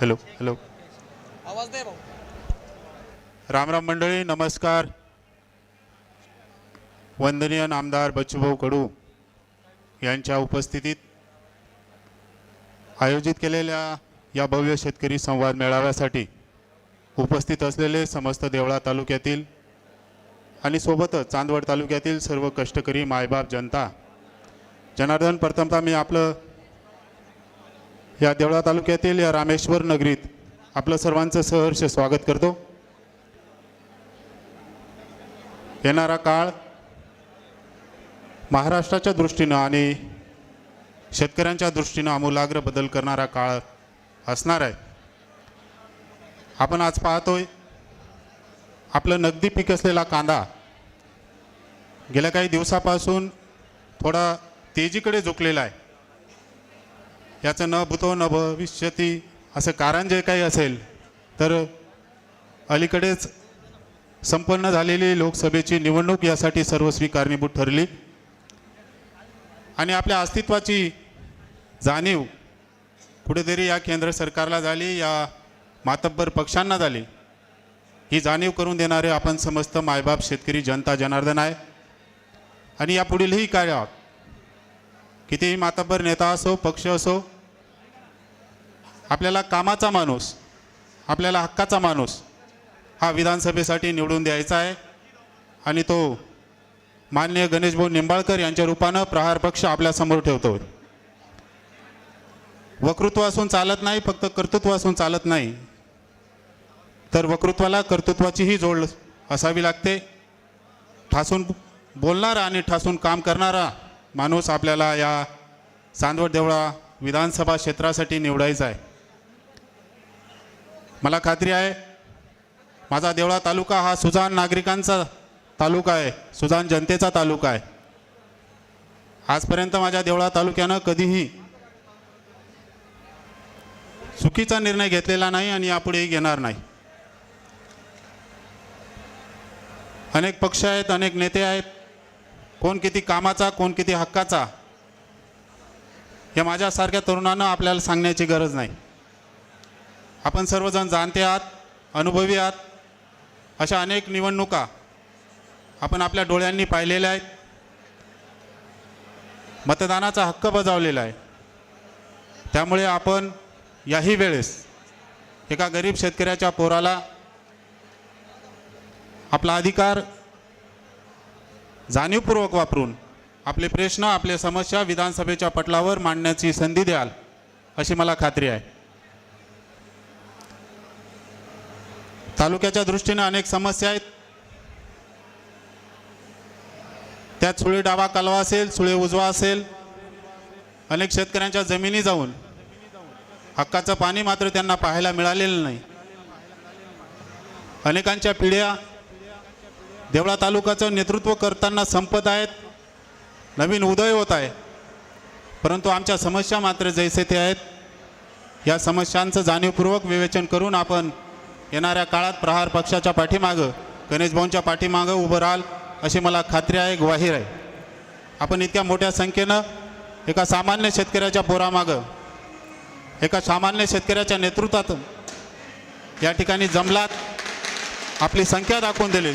Hello hello आवाज दे रामराम मंडळी नमस्कार. वंदनीय नामदार बच्चूभाऊ कडू यांच्या उपस्थितीत आयोजित केलेल्या या भव्य शेतकरी संवाद मेळाव्यासाठी उपस्थित असलेले समस्त देवळा तालुक्यातील आणि सोबतच चांदवड तालुक्यातील सर्व कष्टकरी मायबाप जनता जनार्दन प्रथमतः मी आपलं या देवळा तालुक्यातील या रामेश्वर नगरीत आपलं सर्वांचं सहर्ष स्वागत करतो. येणारा काळ महाराष्ट्राच्या दृष्टीनं आणि शेतकऱ्यांच्या दृष्टीनं आमूलाग्र बदल करणारा काळ असणार आहे. आपण आज पाहतोय आपलं नगदी पीक असलेला कांदा गेल्या काही दिवसापासून थोडा तेजीकडे झुकलेला आहे. याचं न भूतो न भविष्यती असं कारण जे काही असेल तर अलीकडेच संपन्न झालेली लोकसभेची निवडणूक यासाठी सर्वस्वी कारणीभूत ठरली. आणि आपल्या अस्तित्वाची जाणीव कुठेतरी या केंद्र सरकारला झाली या मातब्बर पक्षांना झाली. ही जाणीव करून देणारे आपण समस्त मायबाप शेतकरी जनता जनार्दन आहे. आणि या पुढीलही काळात कितीही मातब्बर नेता असो पक्ष असो आपल्याला कामाचा माणूस आपल्याला हक्काचा माणूस हा विधानसभेसाठी निवडून द्यायचा आहे. आणि तो मान्य गणेशभाऊ निंबाळकर यांच्या रूपानं प्रहार पक्ष आपल्यासमोर ठेवतो. वक्तृत्व असून चालत नाही फक्त कर्तृत्व असून चालत नाही. तर वक्तृत्वाला कर्तृत्वाचीही जोड असावी लागते. ठासून बोलणारा आणि ठासून काम करणारा माणूस आपल्याला या चांदवड देवळा विधानसभा क्षेत्रासाठी निवडायचा आहे. मला खात्री आहे माझा देवळा तालुका हा सुजान नागरिकांचा तालुका आहे सुजान जनतेचा तालुका आहे. आजपर्यंत माझ्या देवळा तालुक्यानं कधीही चुकीचा निर्णय घेतलेला नाही आणि यापुढेही घेणार नाही. अनेक पक्ष आहेत अनेक नेते आहेत कोण किती कामाचा कोण किती हक्काचा हे माझ्यासारख्या तरुणांना आपल्याला सांगण्याची गरज नाही. आपण सर्वजण जाणते आहात अनुभवी आहात अशा अनेक निवडणुका आपण आपल्या डोळ्यांनी पाहिलेल्या आहेत. मतदानाचा हक्क बजावलेला आहे. त्यामुळे आपण याही वेळेस एका गरीब शेतकऱ्याच्या पोराला आपला अधिकार जाणीवपूर्वक वापरून आपले प्रश्न आपले समस्या विधानसभेच्या पटलावर मांडण्याची संधी द्याल अशी मला खात्री आहे. तालुक्याच्या दृष्टीने अनेक समस्या आहेत. त्यात सुळे डावा कालवा असेल सुळे उजवा असेल. अनेक शेतकऱ्यांच्या जमिनी जाऊन हक्काचं पाणी मात्र त्यांना पाहायला मिळालेलं नाही. अनेकांच्या पिढ्या देवळा तालुक्याचं नेतृत्व करताना संपत आहेत. नवीन उदय होत आहे. परंतु आमच्या समस्या मात्र जैसे ते आहेत. या समस्यांचं जाणीवपूर्वक विवेचन करून आपण येणाऱ्या काळात प्रहार पक्षाच्या पाठीमागं गणेशभाऊंच्या पाठीमागं उभं राहाल अशी मला खात्री आहे ग्वाहीर आहे. आपण इतक्या मोठ्या संख्येनं एका सामान्य शेतकऱ्याच्या पोरामागं एका सामान्य शेतकऱ्याच्या नेतृत्वात या ठिकाणी जमलात आपली संख्या दाखवून दिली.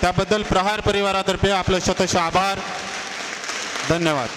त्याबद्दल प्रहार परिवारातर्फे आपलं शतश आभार. धन्यवाद.